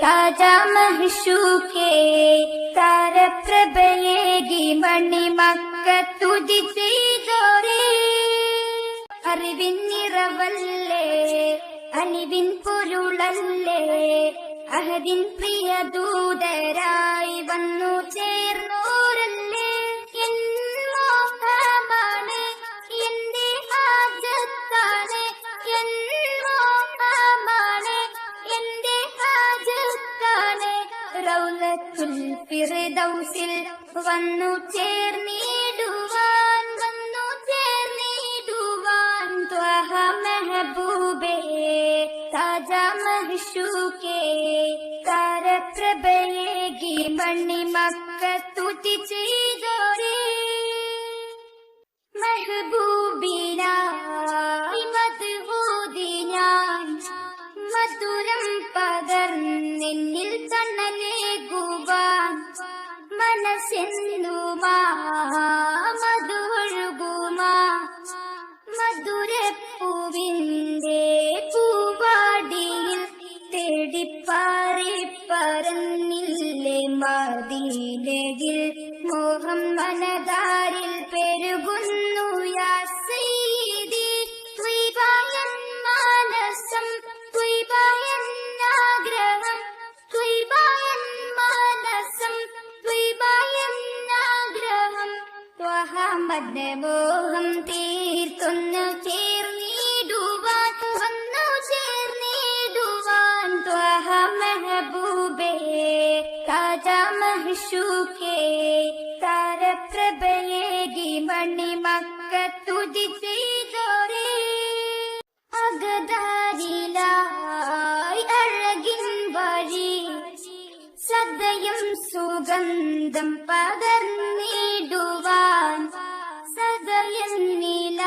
മണി താരപ്രഭയേകി മണിമക്ക തുതി ചെയ്തോരേ അറിവിൻ നിറവല്ലേ അലിവിൻ പൊരുളല്ലേ അഹദിൻ പ്രിയ ദൂതരായി വന്നു ചേർന്നോരല്ലേ റൗലത്തുൽ ഫിർദൗസിൽ വന്നു ചേർന്നിടുവാൻ വന്നു ചേർന്നിടുവാൻ ത്വഹ മെഹബൂബേ താജ മഹ്ഷൂക്കേ താരപ്രഭയേകി മക്ക തുതി ചെയ്തോരേ. മെഹബൂബിനായി മനസ്സെന്നുമാ മധുഴുകുമാ മധുരപ്പൂവിന്റെ പൂവാടിയിൽ തേടിപ്പാറി പറന്നില്ലേ മദീനയിൽ മോഹം മനതാരിൽ ത്വഹമദ് മോഹം തീർത്തൊന്നു ചേർന്നിടുവാൻ വന്നു ചേർന്നിടുവാൻ ത്വഹ മെഹബൂബേ താജ മഹ്ഷൂക്കേ താരപ്രഭയേകി മണിമക്ക തുതി ചെയ്തോരേ സുഗന്ധം പകർന്നിടുവാൻ സദയന്നില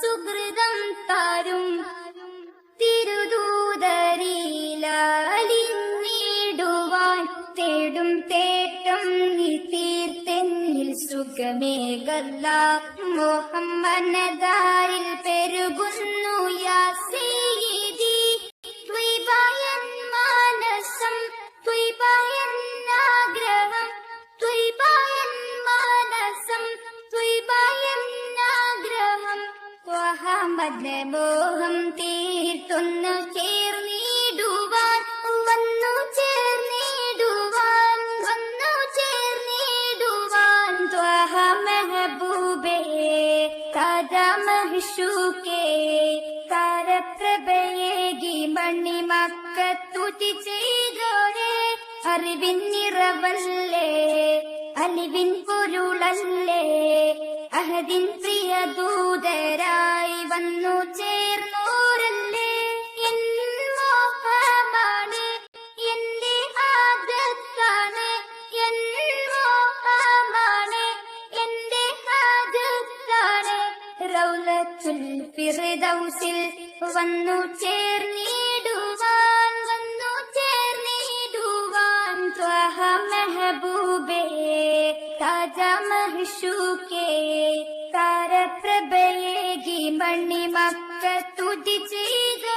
സുഹൃതം തരും. തിരുദൂതരിലലിഞ്ഞിടുവാൻ തേടും തേറ്റം നീ തീർത്തെന്നിൽ സുഖമേകല്ല. മോഹം വനതാരിൽ പെരുകുന്നു ത്വഹമദ് മോഹം തീർത്തൊന്നു. ചേർന്നിടുവാൻ വന്നു ചേർന്നിടുവാൻ വന്നു ചേർന്നിടുവാൻ ത്വഹ മെഹബൂബേ കഥ മഹ്ഷൂക്കേ താരപ്രഭയേകി മണ്ണി മക്കത്തുതി ചെയ്തോരേ അറിവിൻ നിറവല്ലേ അലിവിൻ പൊരുളല്ലേ. അഹദിൻ പ്രിയ ദൂതരായി വന്നു ചേർന്നോരല്ലേ? എൻ മോഹമാണ് എന്റെ ആദത്താണ് എൻ മോഹമാണ് എന്റെ ആദത്താണ് റൗലത്തുൽ ഫിർദൗസിൽ വന്നു ചേർന്നിടുവാൻ വന്നു ചേർന്നിടുവാൻ ത്വഹ മെഹബൂബേ താജ മഹ്ഷൂക്കേ പണി മക്ക തുതി ചെയ്തോ